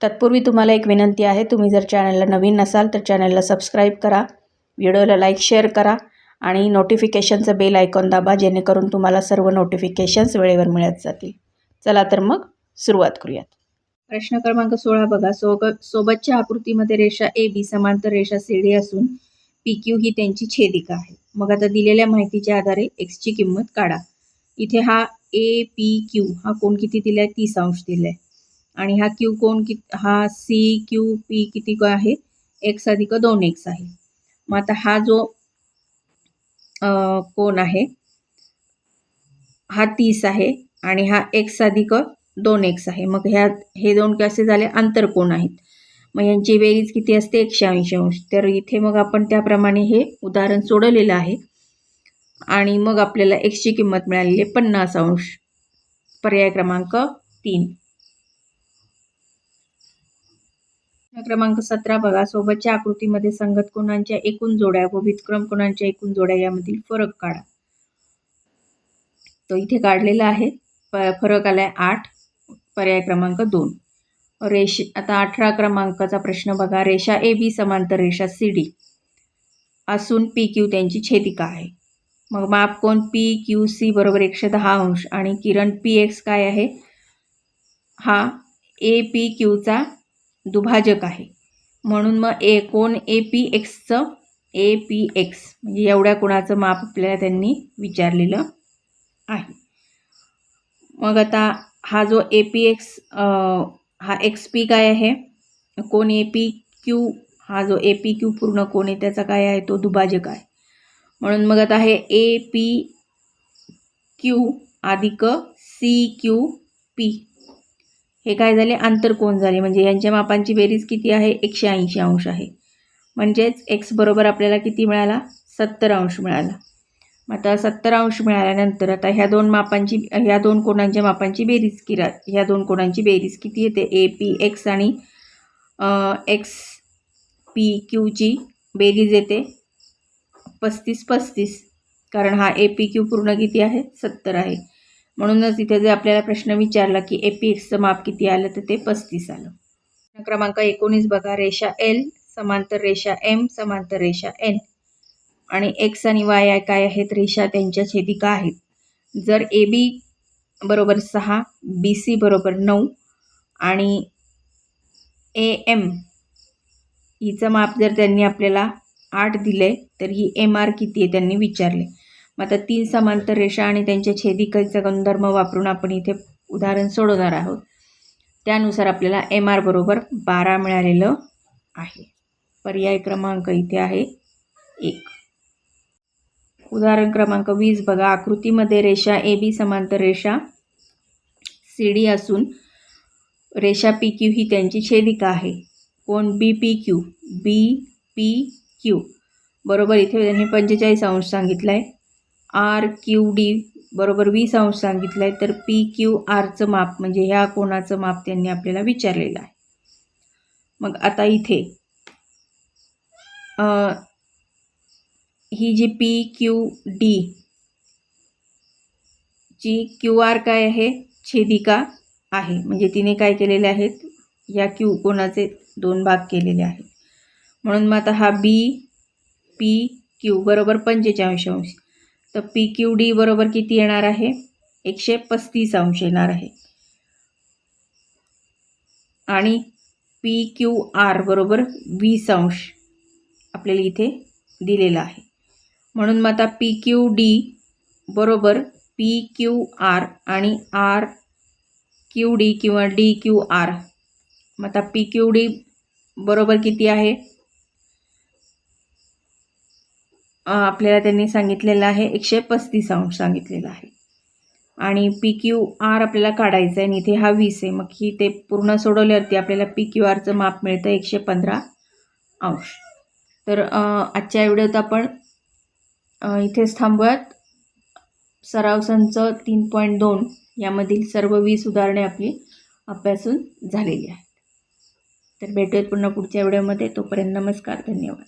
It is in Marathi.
तत्पूर्वी तुम्हाला एक विनंती आहे तुम्ही जर चॅनलला नवीन नसाल तर चॅनलला सबस्क्राईब करा व्हिडिओला लाईक शेअर करा आणि नोटिफिकेशनचं बेल आयकॉन दाबा जेणेकरून तुम्हाला सर्व नोटिफिकेशन्स वेळेवर मिळत जातील. चला तर मग सुरुवात करूयात. प्रश्न क्रमांक सोळा बघा. सोब सोबतच्या आकृतीमध्ये रेषा ए बी समांतर रेषा सी डी असून पी क्यू ही त्यांची छेदिका आहे. मग आता दिलेल्या माहितीच्या आधारे एक्सची किंमत काढा. इथे हा ए पी क्यू हा कोण किती दिला आहे तीस अंश दिला आहे आणि हा क्यू कोण कि हा सी क्यू पी किती आहे? एक्स अधिक दोन एक्स आहे. मग आता हा जो कोण आहे? हा तीस आहे आणि हा एक्स अधिक दोन एक्स आहे. मग ह्या हे दोन कसे झाले आंतरकोण आहेत? मग यांची बेरीज किती असते? एकशे ऐंशी अंश. तर इथे मग आपण त्याप्रमाणे हे उदाहरण सोडवलेलं आहे. आणि मग आपल्याला एक्सची किंमत मिळालेली आहे पन्नास अंश. पर्याय क्रमांक तीन प्रश्न क्रमांक सतरा बघा. सोबतच्या आकृतीमध्ये संगत कोणांच्या एकूण जोड्या व विक्रम कोणांच्या एकूण जोड्या यामधील फरक काढा. तो इथे काढलेला आहे. प फरक आलाय आठ. पर्याय क्रमांक दोन. रेष आता अठरा क्रमांकाचा प्रश्न बघा. रेषा ए बी समांतर रेषा सी डी. असून पी क्यू त्यांची छेदिका आहे. मग माप कोण? पी क्यू सी बरोबर एकशे दहा अंश. आणि किरण पी एक्स काय आहे? हा ए पी क्यूचा दुभाजक आहे. म्हणून मग ए कोण? ए पी एक्सचं ए पी एक्स. म्हणजे एवढ्या कोणाचं माप आपल्याला त्यांनी विचारलेलं आहे. मग आता हा जो ए पी एक्स हा एक्स पी काय आहे? कोण ए पी क्यू? हा जो ए पी क्यू पूर्ण कोण आहे? त्याचा काय आहे? तो दुभाजक आहे. म्हणून मग आता हे ए पी क्यू अधिक सी क्यू पी. हे काय झाले? आंतरकोन झाले? म्हणजे यांच्या मापांची बेरीज किती आहे? एकशे ऐंशी अंश आहे. म्हणजेच एक्स बरोबर आपल्याला किती मिळाला? सत्तर अंश मिळाला. मग आता सत्तर अंश मिळाल्यानंतर आता ह्या दोन मापांची ह्या दोन कोणांच्या मापांची बेरीज किरा ह्या दोन कोणांची बेरीज किती येते? ए पी एक्स आणि एक्स पी क्यूची बेरीज येते पस्तीस पस्तीस. कारण हा ए पी क्यू पूर्ण किती आहे? सत्तर आहे. म्हणूनच इथे जे आपल्याला प्रश्न विचारला की ए पी एक्सचं माप किती आलं तर ते पस्तीस आलं. क्रमांक एकोणीस बघा रेषा एल समांतर रेषा एम समांतर रेषा एन आणि एक्स आणि वाय काय आहेत? रेषा त्यांच्या छेदिका आहेत. जर ए बी बरोबर सहा बी सी बरोबर नऊ आणि ए एम हिचं माप जर त्यांनी आपल्याला आठ दिले तर ही एम आर किती आहे? त्यांनी विचारले. मग आता तीन समांतर रेषा आणि त्यांच्या छेदिकाचा गुणधर्म वापरून आपण इथे उदाहरण सोडवणार आहोत. त्यानुसार आपल्याला एम आर बरोबर बारा मिळालेलं आहे. पर्याय क्रमांक इथे आहे एक. उदाहरण क्रमांक वीस बघा. आकृतीमध्ये रेषा ए बी समांतर रेषा सी डी असून रेषा पी क्यू ही त्यांची छेदिका आहे. कोण? B P Q B P Q बरोबर इथे त्यांनी पंचेचाळीस अंश सांगितलं आहे आर क्यू डी बरोबर वीस अंश सांगितलं आहे तर पी क्यू आरचं माप म्हणजे ह्या कोणाचं माप त्यांनी आपल्याला विचारलेलं आहे. मग आता इथे ही जी पी क्यू डी ची क्यू आर काय आहे? छेदिका आहे. म्हणजे तिने काय केलेले आहेत? या क्यू कोणाचे दोन भाग केलेले आहेत. म्हणून मग आता हा बी पी क्यू बरोबर पंचेचाळीस अंश. तर पी क्यू डी बरोबर किती येणार आहे? एकशे पस्तीस अंश येणार आहे. आणि पी क्यू आर बरोबर वीस अंश आपल्याला इथे दिलेला आहे. म्हणून मग आता पी क्यू डी बरोबर पी क्यू आर आणि आर क्यू डी किंवा डी क्यू आर मग आता पी क्यू डी बरोबर किती आहे? आपल्याला त्यांनी सांगितलेलं आहे एकशे पस्तीस अंश सांगितलेलं आहे. आणि पी क्यू आर आपल्याला काढायचं आहे आणि इथे हा वीस आहे. मग ही ते पूर्ण सोडवल्यावरती आपल्याला पी क्यू आरचं माप मिळतं एकशे पंधरा अंश. तर आजच्या व्हिडिओत आपण इथेच थांबूयात. सराव संच तीन पॉईंट दोन यामधील सर्व वीस उदाहरणे आपली अभ्यासून झालेली आहेत. तर भेटूयात पुन्हा पुढच्या व्हिडिओमध्ये. तोपर्यंत नमस्कार धन्यवाद.